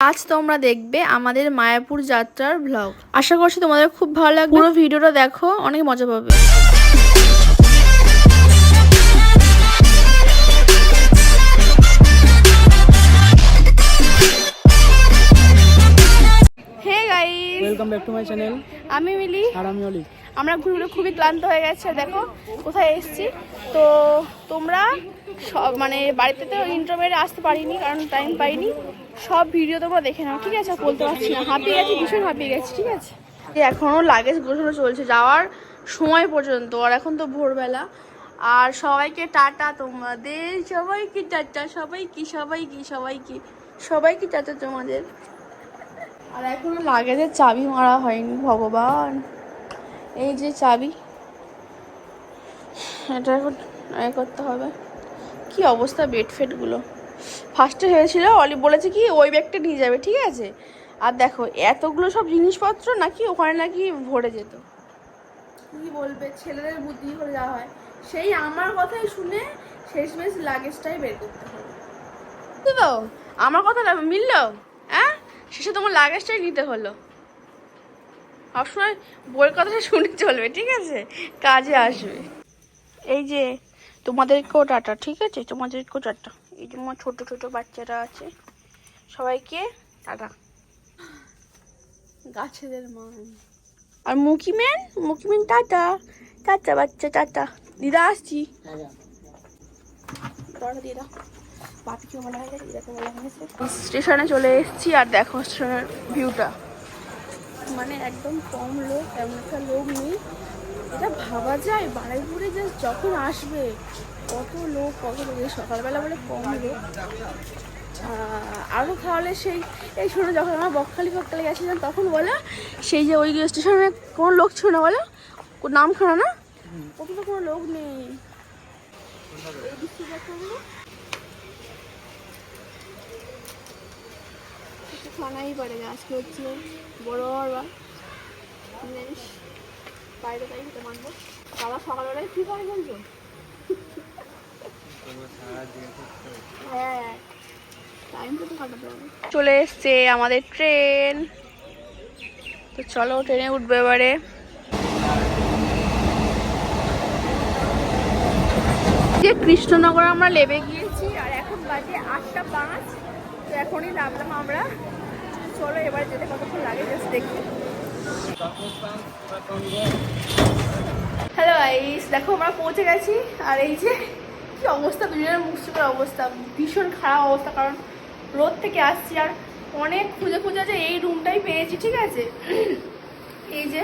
আজ তোমরা দেখবে আমাদের মায়াপুর যাত্রার ব্লগ আশা করছি তোমাদের খুব ভালো লাগবে। পুরো ভিডিওটা দেখো অনেক মজা পাবে। Hey guys welcome back to my channel আমি মিলি আর আমি অলি। আমরা ঘুরে ঘুরে খুবই ক্লান্ত হয়ে গেছে দেখো কোথায় এসছি। তো তোমরা সব মানে বাড়িতে তো ইন্টারভিউ আসতে পারিনি কারণ টাইম পাইনি। সব ভিডিও তোমরা দেখে নাও ঠিক আছে? বলতে পারছি না। হাঁপিয়ে গেছি ভীষণ হাঁপিয়ে গেছি ঠিক আছে? এখনও লাগেজ গোছানো চলছে যাওয়ার সময় পর্যন্ত আর এখন তো ভোরবেলা। আর সবাইকে টাটা তোমাদের সবাইকে টাটা সবাই কি সবাই কি সবাই কি সবাই কি টাটা তোমাদের। আর এখনও লাগেজের চাবি মারা হয়নি ভগবান। এই যে চাবি। এটা এখন এ করতে হবে। কি অবস্থা বেড ফেডগুলো ফার্স্টে হয়েছিল অলি বলেছে কি ওই ব্যাগটা নিয়ে যাবে ঠিক আছে? আর দেখো এতগুলো সব জিনিসপত্র নাকি ওখানে নাকি ভরে যেত। কি বলবে ছেলেদের বুদ্ধি করে যাওয়া হয়। সেই আমার কথাই শুনে শেষমেশ লাগেজটাই বের করতে হবে। তো আমার কথা মিললো? হ্যাঁ শেষে তোমার লাগেজটাই নিতে হলো। সবসময় বইয়ের কথাটা শুনে চলবে ঠিক আছে? কাজে আসবে। এই যে তোমাদেরকেও টাটা ঠিক আছে? তোমাদেরকেও টাটা। এই যে আমার ছোটো ছোট বাচ্চারা আছে সবাইকে টাটা। গাছেদের মান। আর মুকিমেন মুকিমেন টাটা। টাটা বাচ্চা টাটা। দিদা আসছি। দিদা। বাপিকে বলা হয়ে গেছে দিদাকে বলা স্টেশনে চলে এসেছি আর দেখো স্টেশনের ভিউটা মানে একদম কম লোক এমন একটা লোক নেই। এটা ভাবা যায় বাড়াইপুরে যে যখন আসবে, কত লোক কত লোক, এই সকালবেলা বলে কম লোক। আরও তাহলে সেই, এই শোনো, যখন আমরা বকখালি ফকখালি গেছিলাম, তখন বলে, সেই যে ওই স্টেশনে কোনো লোক ছিল না বলো? কোন নাম খানা না? কত তো কোনো লোক নেই। দেখো এগুলো। কিছু পারে আজকে হচ্ছে বড় বা বাইরে তাই খেতে মানবো দাদা সকালবেলায় কি করে বলছো হ্যাঁ চলে এসছে আমাদের ট্রেন। তো চলো, ট্রেনে উঠবে এবারে। যে কৃষ্ণনগর আমরা লেবে গিয়েছি, আর এখন বাজে আটটা পাঁচ। তো এখনই নামলাম আমরা। চলো, এবার যেতে কতক্ষণ লাগে জাস্ট দেখি। হ্যালো আইস দেখো আমরা পৌঁছে গেছি, আর এই যে কি অবস্থা, দুজনের মুসিবের অবস্থা, ভীষণ খারাপ অবস্থা, কারণ রোদ থেকে আসছি, আর অনেক খুঁজে খুঁজে যে এই রুমটাই পেয়েছি, ঠিক আছে? এই যে,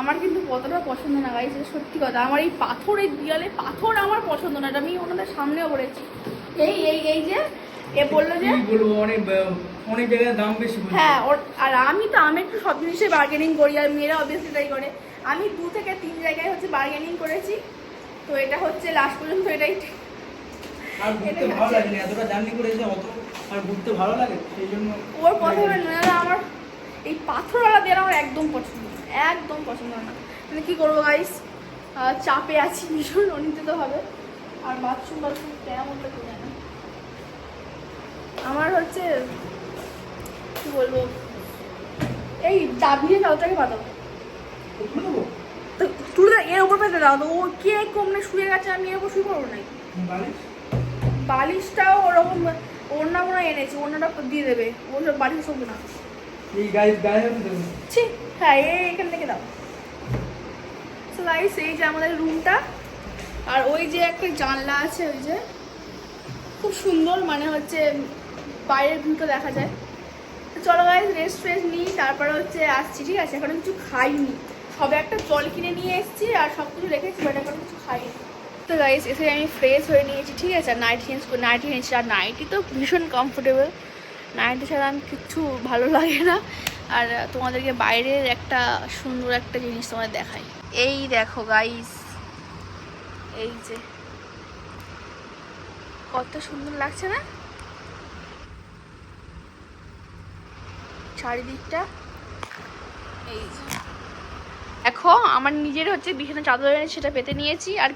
আমার কিন্তু কতটা পছন্দ না গাইছে সত্যি কথা, আমার এই পাথরের দেয়ালে পাথর আমার পছন্দ না, এটা আমি ওনাদের সামনেও বলেছি। এই এই এই যে এ বলল যে বলব অনেক অনেক জায়গায় দাম বেশি হ্যাঁ আর আমি তো আমি একটু সব জিনিসে বার্গেনিং করি আর মেয়েরা অবভিয়াসলি তাই করে। আমি দু থেকে তিন জায়গায় হচ্ছে বার্গেনিং করেছি। তো এটা হচ্ছে লাস্ট পর্যন্ত এটাই। আর ঘুরতে ভালো লাগে না এতটা জার্নি করে এসে অত আর ঘুরতে ভালো লাগে? সেই জন্য ওর কথা বলে না না, আমার এই পাথরওয়ালা দেওয়ার আমার একদম পছন্দ একদম পছন্দ না। মানে কী করব গাইস চাপে আছি ভীষণ অনিতে তো হবে আর বাথরুম বাথরুম কেমন আমার হচ্ছে কি বলব এই দাবিয়ে চালটাকে পাতাবো উঠে তো তুই তো এর উপর পেতে দাও তো ও কে কমনে শুয়ে গেছে আমি এর উপর শুয়ে পড়ব বালিশ? বালিশটাও ওরকম ওড়না মনে এনেছি ওড়নাটা দিয়ে দেবে ও সব বালিশ সব না। এই গায়ে গায়ে ছি হ্যাঁ এই এখান থেকে দাও। সো গাইস এই যে আমাদের রুমটা আর ওই যে একটা জানলা আছে ওই যে খুব সুন্দর মানে হচ্ছে বাইরের ভিউটা দেখা যায়। চলো গাইজ রেস্ট ফ্রেস্ট নিই, তারপরে হচ্ছে আসছি, ঠিক আছে? এখন কিছু খাইনি। সবে একটা জল কিনে নিয়ে এসেছি আর সব কিছু রেখেছি বাট এখন কিছু খাইনি। তো গাইস এসে আমি ফ্রেশ হয়ে নিয়েছি, ঠিক আছে? আর নাইটি চেঞ্জ নাইটি নিয়েছি আর নাইটি তো ভীষণ কমফোর্টেবল নাইটি ছাড়া আমি কিচ্ছু ভালো লাগে না। আর তোমাদেরকে বাইরের একটা সুন্দর একটা জিনিস তোমাদের দেখাই। এই দেখো গাইস এই যে, কত সুন্দর লাগছে না? চারিদিকটা। এই দেখো আমার নিজের হচ্ছে বিছানা চাদর এনে সেটা পেতে নিয়েছি আর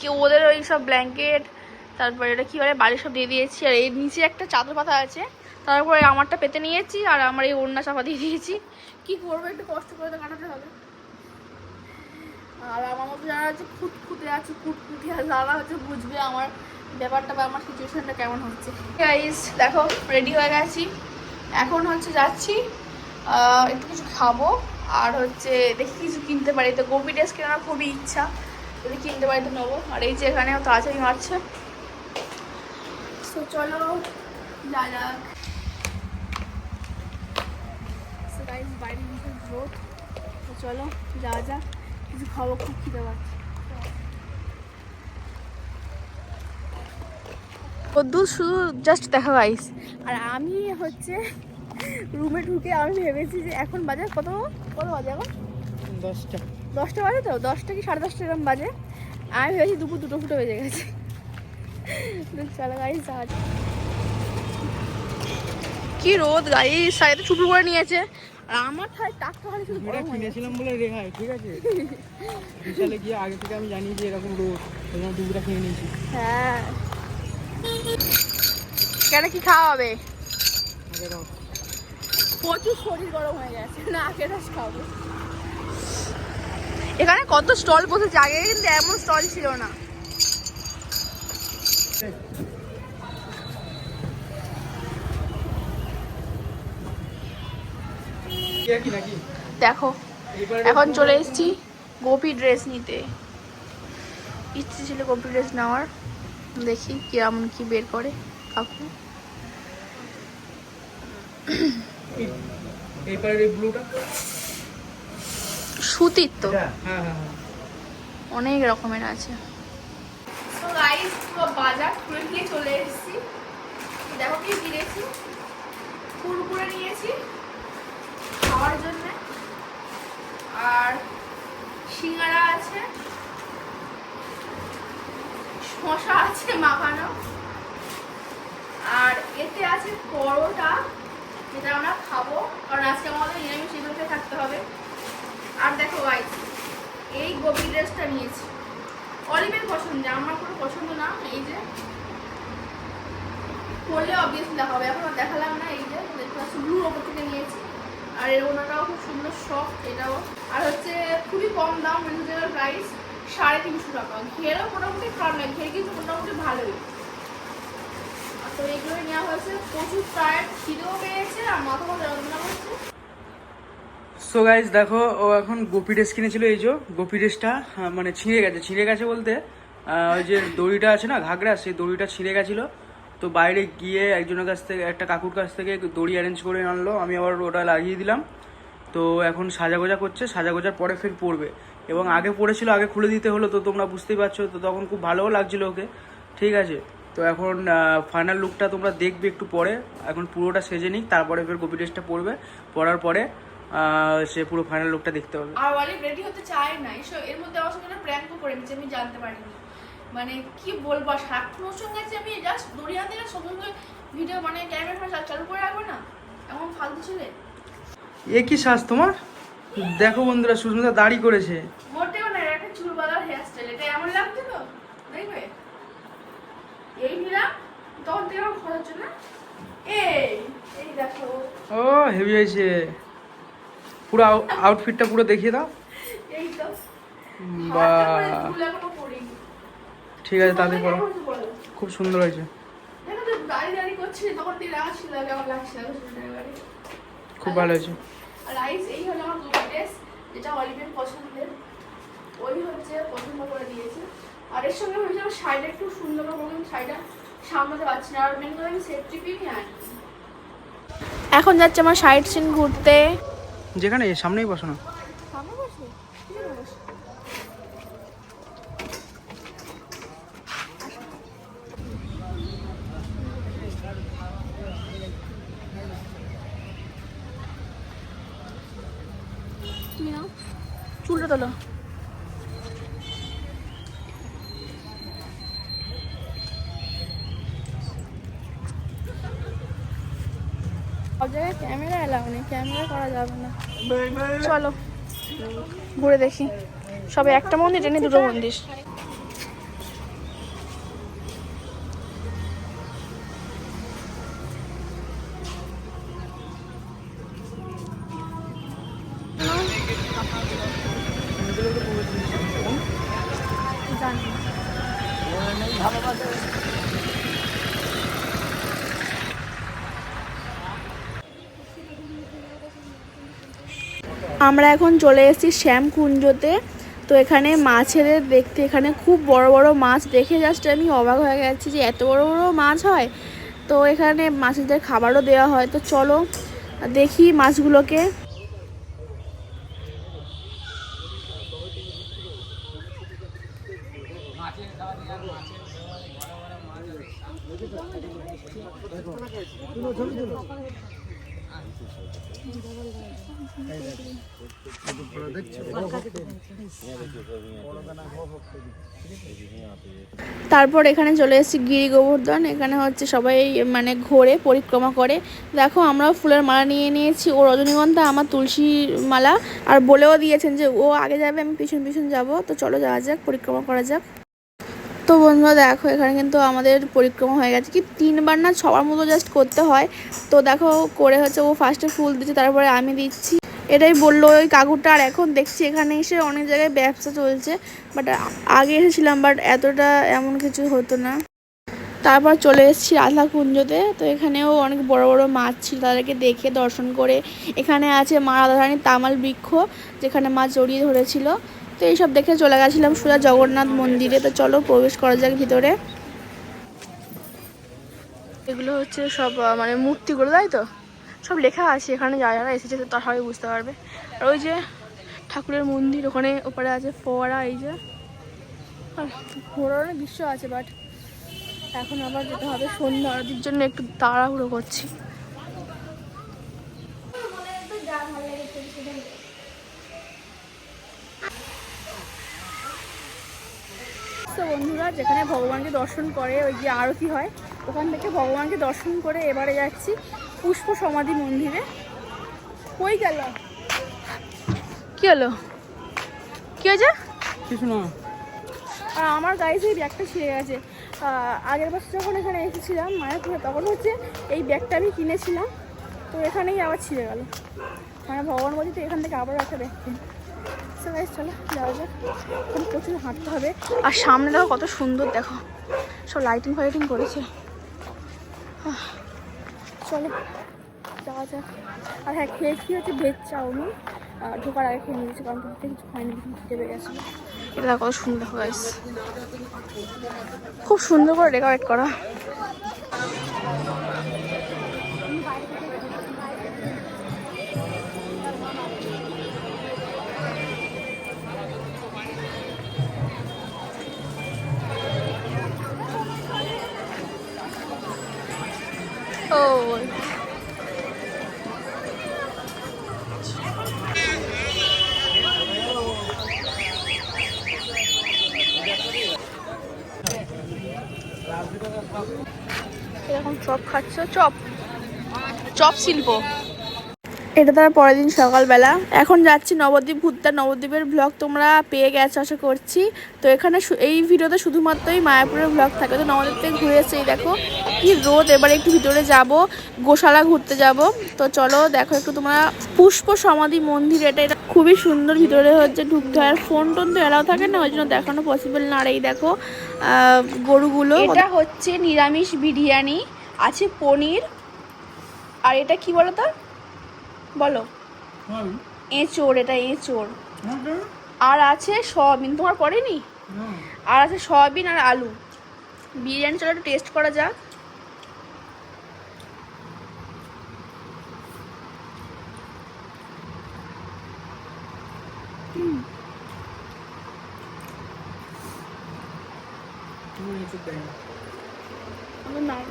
কেউ ওদের ওই সব ব্ল্যাঙ্কেট তারপরে এটা কি বলে বাড়ি সব দিয়ে দিয়েছি আর এর নিচে একটা চাদর পাতা আছে তারপরে আমারটা পেতে নিয়েছি আর আমার এই ওড়না চাপা দিয়ে দিয়েছি। কি করব একটু কষ্ট করে তো কাটাতে হবে। আর আমার মতো যারা হচ্ছে খুঁতখুঁতে আছে খুঁতখুঁতে আর যারা হচ্ছে বুঝবে আমার ব্যাপারটা বা আমার সিচুয়েশনটা কেমন হচ্ছে। দেখো রেডি হয়ে গেছি। এখন হচ্ছে যাচ্ছি একটু কিছু খাব। আর হচ্ছে দেখি কিছু কিনতে পারি। তো গোপি ড্রেস কেনার খুবই ইচ্ছা। যদি কিনতে পারি তো নেব। আর এই যে এখানেও তাড়াতাড়ি মারছে তো চলো, যা যাক। বাইরে চলো, যা যা কিছু খাব, খুব খিদে পাচ্ছে। কদ্দুর শুধু জাস্ট দেখা গাইস আর আমি হচ্ছে রুমে ঢুকে আমি ভেবেছি যে এখন বাজে কত? কত বাজে এখন? দশটা। দশটা বাজে তো? দশটা কি সাড়ে দশটা এরকম বাজে? আমি ভেবেছি দুপুর দুটো ফুটো বেজে গেছে। চলো গাড়ি যাওয়া কি রোদ গাড়ি সাইডে চুপি করে নিয়েছে। আর আমার ঠায় টাকটা খালি শুধু গরম কিনেছিলাম বলে রেহাই ঠিক আছে? বিশালে গিয়ে আগে থেকে আমি জানি যে এরকম রোদ ওই জন্য দুপুরা কিনে নিয়েছি। হ্যাঁ। কেন কি খাওয়া হবে প্রচুর শরীর গরম হয়ে গেছে না আগে রস খাব। এখানে কত স্টল বসেছে? আগে কিন্তু এমন স্টল ছিল না। দেখো এখন চলে এসেছি গোপী ড্রেস নিতে। ইচ্ছে ছিল গোপি ড্রেস নেওয়ার। দেখি কিরমন কি বের করে কাকু। এইবারে এই ব্লুটা? সুতির তো। হ্যাঁ হ্যাঁ হ্যাঁ। অনেক রকমের আছে। বাজার ঘুরে নিয়ে চলে এসেছি। দেখো কি কিনেছি। কুরকুরে নিয়েছি খাওয়ার জন্য। আর সিঙ্গারা আছে। শশা আছে মাখানো। আর এতে আছে পরোটা। যেটা আমরা খাব, কারণ আজকে আমাদের নিরামিষ এগুলোতে থাকতে হবে। আর দেখো গাইস এই গোপী ড্রেসটা নিয়েছি। অলিভের পছন্দ, আমার কোনো পছন্দ না, এই যে। পরলে অবভিয়াসলি দেখাবে এখন আর দেখালাম না, এই যে দেখতে ওপর থেকে নিয়েছি। আর এর ওনাটাও খুব সুন্দর সফট এটাও। আর হচ্ছে খুবই কম দাম রিজনেবল প্রাইস সাড়ে তিনশো টাকা। ঘেরও মোটামুটি খারাপ নয় ঘের কিন্তু মোটামুটি ভালোই। সো গাইজ দেখো, ও এখন গোপি ড্রেস কিনেছিল, এই যে গোপি ড্রেসটা মানে ছিঁড়ে গেছে ছিঁড়ে গেছে বলতে ওই যে দড়িটা আছে না, ঘাগরা, সেই দড়িটা ছিঁড়ে গেছিল। তো বাইরে গিয়ে একজনের কাছ থেকে, একটা কাকুর কাছ থেকে দড়ি অ্যারেঞ্জ করে আনলো, আমি আবার ওটা লাগিয়ে দিলাম। তো এখন সাজাগোজা করছে, সাজাগোজার পরে ফের পড়বে এবং আগে পড়েছিল, আগে খুলে দিতে হলো, তো তোমরা বুঝতেই পারছ, তো তখন খুব ভালোও লাগছিল ওকে। ঠিক আছে তো এখন ফাইনাল লুকটা তোমরা দেখবে একটু পরে। এখন পুরোটা সেজে নিক তারপরে ফের গোপি ড্রেসটা পরবে। পরার পরে সে পুরো ফাইনাল লুকটা দেখতে হবে আর অলিভ রেডি হতে চায় না এসব এর মধ্যে আমার সঙ্গে প্র্যাঙ্কও করে নিচ্ছে আমি জানতে পারিনি। মানে কি বলব সারাক্ষণ ওর সঙ্গে আছে আমি জাস্ট দড়ি হাতে না সঙ্গে ভিডিও মানে ক্যামেরা চালু করে রাখব না? এমন ফালতু ছেলে। এ কি শ্বাস তোমার? দেখো বন্ধুরা সুস্মিতা দাড়ি করেছে। মোটেও না এটা একটা চুল বাঁধার হেয়ার স্টাইল এটা এমন লাগছে তো দেখবে এই নিলাম তখন থেকে আমার খরচ হচ্ছে না? এই এই দেখো। ও হেভি হয়েছে। পুরো আউটফিটটা পুরো দেখিয়ে দাও। এই তো। বা। ঠিক আছে তাহলে করো? খুব সুন্দর হয়েছে। খুব ভালো হয়েছে। আর রাইস এই হলো আমার দুটো ড্রেস যেটা অলিভের পছন্দের। ওই হচ্ছে পছন্দ করে দিয়েছে। আর এর সঙ্গে হয়েছে শাড়িটা একটু সুন্দর কিন্তু শাড়িটা। সামলাতে পারছি না। আর মেন আমি সেফটি পিনই আনি। এখন যাচ্ছে আমার সাইড সিন ঘুরতে। যেখানে সামনেই বসো না। সামনে বসে? তুমি নাও। চুলটা তোলো। জায়গায় ক্যামেরা এলাও নেই ক্যামেরা করা যাবে না। চলো ঘুরে দেখি। সবে একটা মন্দির টেনে দুটো মন্দির। জানি আমরা এখন চলে এসেছি শ্যামকুঞ্জতে তো এখানে মাছের দেখতে, এখানে খুব বড় বড় মাছ দেখে জাস্ট আমি অবাক হয়ে গেছি যে এত বড় বড় মাছ হয়। তো এখানে মাছেদের খাবারও দেওয়া হয়। তো চলো দেখি মাছগুলোকে। তারপর এখানে চলে এসেছি গিরি গোবর্ধন। এখানে হচ্ছে সবাই মানে ঘোরে, পরিক্রমা করে। দেখো, আমরাও ফুলের মালা নিয়ে নিয়েছি। ও রজনীগন্ধা, আমার তুলসী মালা। আর বলেও দিয়েছেন যে ও আগে যাবে, আমি পিছন পিছন যাব। তো চলো যাওয়া যাক, পরিক্রমা করা যাক। তো বন্ধুরা দেখো, এখানে কিন্তু আমাদের পরিক্রমা হয়ে গেছে। কি তিনবার না সবার মতো জাস্ট করতে হয়। তো দেখো, করে হচ্ছে ও ফার্স্টে ফুল দিচ্ছে, তারপরে আমি দিচ্ছি। এটাই বলল ওই কাকুটা, আর এখন দেখছি এখানে এসে অনেক জায়গায় ব্যবসা চলছে। বাট আগে এসেছিলাম বাট এতটা এমন কিছু হতো না। তারপর চলে এসেছি রাধা কুঞ্জতে তো এখানেও অনেক বড় বড় মাছ ছিল, তাদেরকে দেখে দর্শন করে। এখানে আছে মা রাধারানীর তামাল বৃক্ষ, যেখানে মাছ জড়িয়ে ধরেছিল। তো এইসব দেখে চলে গেছিলাম সোজা জগন্নাথ মন্দিরে। তো চলো প্রবেশ করা যাক ভিতরে। এগুলো হচ্ছে সব মানে মূর্তিগুলো, তাই তো? সব লেখা আছে, এখানে যারা যারা এসেছে তারা সবাই বুঝতে পারবে। আর ওই যে ঠাকুরের মন্দির, ওখানে ওপারে আছে ফোয়ারা, এই যে। আর অনেক দৃশ্য আছে বাট এখন আবার যেতে হবে সন্ধ্যা জন্য, একটু তাড়াহুড়ো করছি। তো বন্ধুরা যেখানে ভগবানকে দর্শন করে ওই যে আরতি হয় ওখান থেকে ভগবানকে দর্শন করে এবারে যাচ্ছি পুষ্প সমাধি মন্দিরে। কই গেল? কি হলো? কি হয়েছে? কিছু না। আর আমার গাড়িতে এই ব্যাগটা ছিঁড়ে গেছে। আগের বছর যখন এখানে এসেছিলাম মায়াপুরে তখন হচ্ছে এই ব্যাগটা আমি কিনেছিলাম তো এখানেই আবার ছিঁড়ে গেল। মানে ভগবান বলছি তো এখান থেকে আবার একটা ব্যাগ কিনি So guys, চলো যাওয়া যাক। এখন প্রচুর হাঁটতে হবে। আর সামনে দেখো কত সুন্দর দেখো। সব লাইটিং ফাইটিং করেছে। চলো যাওয়া যাক। আর হ্যাঁ খেয়েছি হচ্ছে ভেজ চাউমিন ঢোকার আগে খেয়ে নিয়েছি কারণ ঢুকতে কিছু খাইনি খেতে পেয়ে গেছিল এটা কত সুন্দর গাইস খুব সুন্দর করে ডেকোরেট করা। চপ। চপ শিল্প। এটা তার পরের দিন সকালবেলা। এখন যাচ্ছি নবদ্বীপ ঘুরতে। নবদ্বীপের ব্লগ তোমরা পেয়ে গেছো আশা করছি। তো এখানে এই ভিডিওতে শুধুমাত্রই মায়াপুরের ব্লগ থাকে। তো নবদ্বীপ থেকে ঘুরে এসে এই দেখো কি রোদ। এবারে একটু ভিতরে যাব গোশালা ঘুরতে যাব। তো চলো দেখো একটু তোমরা পুষ্প সমাধি মন্দির এটা এটা খুবই সুন্দর ভিতরে হচ্ছে ঢুকতে হয়। আর ফোন টোন তো এলাও থাকে না ওই জন্য দেখানো পসিবল না। আর এই দেখো গরুগুলো এটা হচ্ছে নিরামিষ বিরিয়ানি। আছে পনির আর এটা কি বলো তো? বলো। এঁচোড় এটা এঁচোড়। আর আছে সয়াবিন তোমার পড়েনি? আর আছে সয়াবিন আর আলু। বিরিয়ানি চলো একটু টেস্ট করা যাক। আমার নাই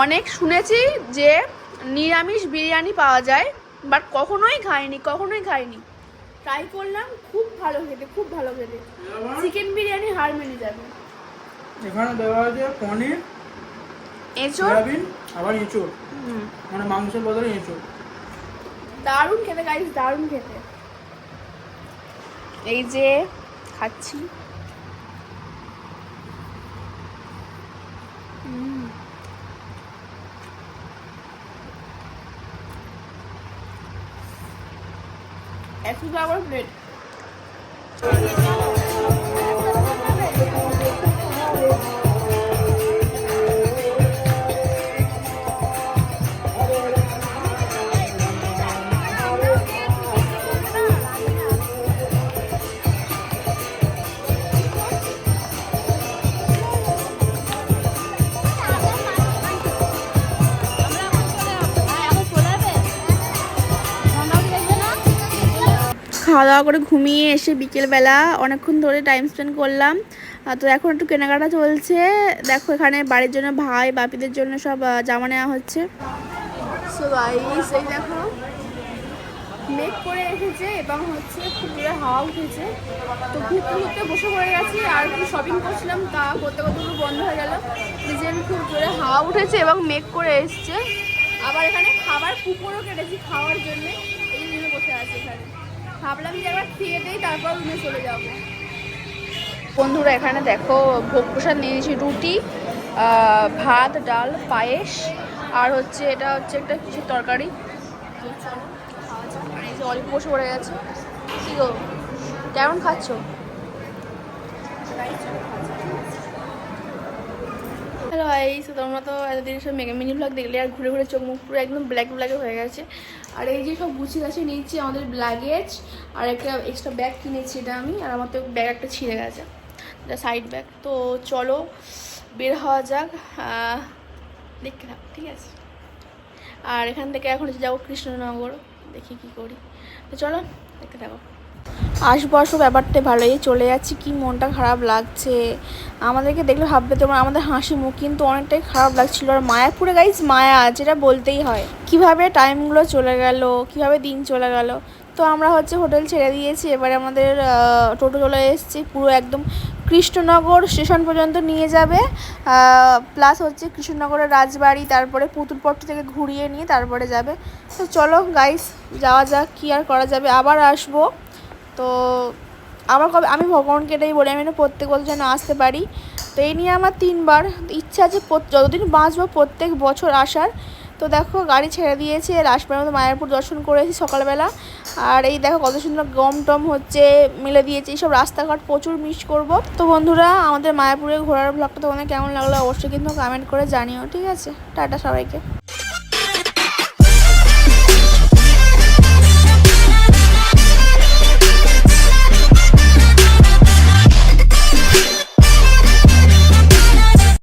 অনেক শুনেছি যে নিরামিষ বিরিয়ানি পাওয়া যায় বাট কখনোই খাইনি কখনোই খাইনি। ট্রাই করলাম খুব ভালো খেতে খুব ভালো খেতে। চিকেন বিরিয়ানি হার মেনে যাবে। এখানে দেওয়া আছে পনির এঁচোড়। আবার এঁচোড়। মানে মাংসের বদলে এঁচোড়। দারুণ খেতে গাইস দারুণ খেতে। এই যে খাচ্ছি। একশো টাকা করে দাওয়া করে ঘুমিয়ে এসে বিকেলবেলা অনেকক্ষণ ধরে টাইম স্পেন্ড করলাম। তো এখন একটু কেনাকাটা চলছে। দেখো, এখানে বাড়ির জন্য ভাই, বাপিদের জন্য সব জামা নেওয়া হচ্ছে। সো দেখো করে এবং হচ্ছে খুব হাওয়া উঠেছে। তো ঘুরতে বসে গেছি, আর শপিং করছিলাম, তা করতে করতে বন্ধ হয়ে খুব হাওয়া উঠেছে এবং মেক করে এসছে। আবার এখানে খাবার কুকুরও কেটেছি খাওয়ার জন্য। এই জন্য বসে আছি এখানে। ভাবলাম যে একবার খেয়ে দেই, তারপর রুমে চলে যাব। বন্ধুরা, এখানে দেখো ভোগ প্রসাদ নিয়ে নিয়েছি, রুটি ভাত, ডাল, পায়েস, আর হচ্ছে এটা হচ্ছে একটা কিসের তরকারি? এই অল্প বসে পড়ে গেছে। কি গো? কেমন খাচ্ছ? হ্যালো তো তোমরা তো এতদিন সব মেগা মিনি ব্লগ দেখলে আর ঘুরে ঘুরে চোখ মুখ পুরো একদম ব্ল্যাক ব্ল্যাকে হয়ে গেছে। আর এই যে সব গুছিয়ে গাছে, নিয়েছি আমাদের লাগেজ আর একটা এক্সট্রা ব্যাগ কিনেছি এটা আমি, আর আমার তো ব্যাগ একটা ছিঁড়ে গেছে, এটা সাইড ব্যাগ তো চলো, বের হওয়া যাক দেখতে থাক, ঠিক আছে? আর এখান থেকে এখন যাব কৃষ্ণনগর, দেখি কি করি। তো চলো, দেখতে থাকো। আসব আসব ব্যাপারটা ভালোই। চলে যাচ্ছি, কি মনটা খারাপ লাগছে। আমাদেরকে দেখলে ভাববে তোমার, আমাদের হাসি মুখ কিন্তু অনেকটাই খারাপ লাগছিল। আর মায়াপুরে গাইজ মায়া, যেটা বলতেই হয়। কীভাবে টাইমগুলো চলে গেল, কীভাবে দিন চলে গেল। তো আমরা হচ্ছে হোটেল ছেড়ে দিয়েছি, এবারে আমাদের টোটো চলে এসেছে, পুরো একদম কৃষ্ণনগর স্টেশন পর্যন্ত নিয়ে যাবে। প্লাস হচ্ছে কৃষ্ণনগরের রাজবাড়ি, তারপরে পুতুলপট্ট থেকে ঘুরিয়ে নিয়ে তারপরে যাবে। তো চলো গাইস যাওয়া যাক, কী আর করা যাবে। আবার আসব। তো আমার কবে আমি ভগবানকে এটাই বলি, আমি প্রত্যেক বছর যেন আসতে পারি। তো এই নিয়ে আমার তিনবার ইচ্ছা আছে যতদিন বাঁচবো প্রত্যেক বছর আসার। তো দেখো, গাড়ি ছেড়ে দিয়েছে লাস্টবার মতো মায়াপুর দর্শন করেছি সকালবেলা। আর এই দেখো, কত সুন্দর গম টম হচ্ছে, মিলে দিয়েছে, এইসব রাস্তাঘাট প্রচুর মিস করব। তো বন্ধুরা, আমাদের মায়াপুরে ঘোরার ব্লগটা তোমাদের কেমন লাগল অবশ্যই কিন্তু কমেন্ট করে জানিও, ঠিক আছে? টাটা সবাইকে।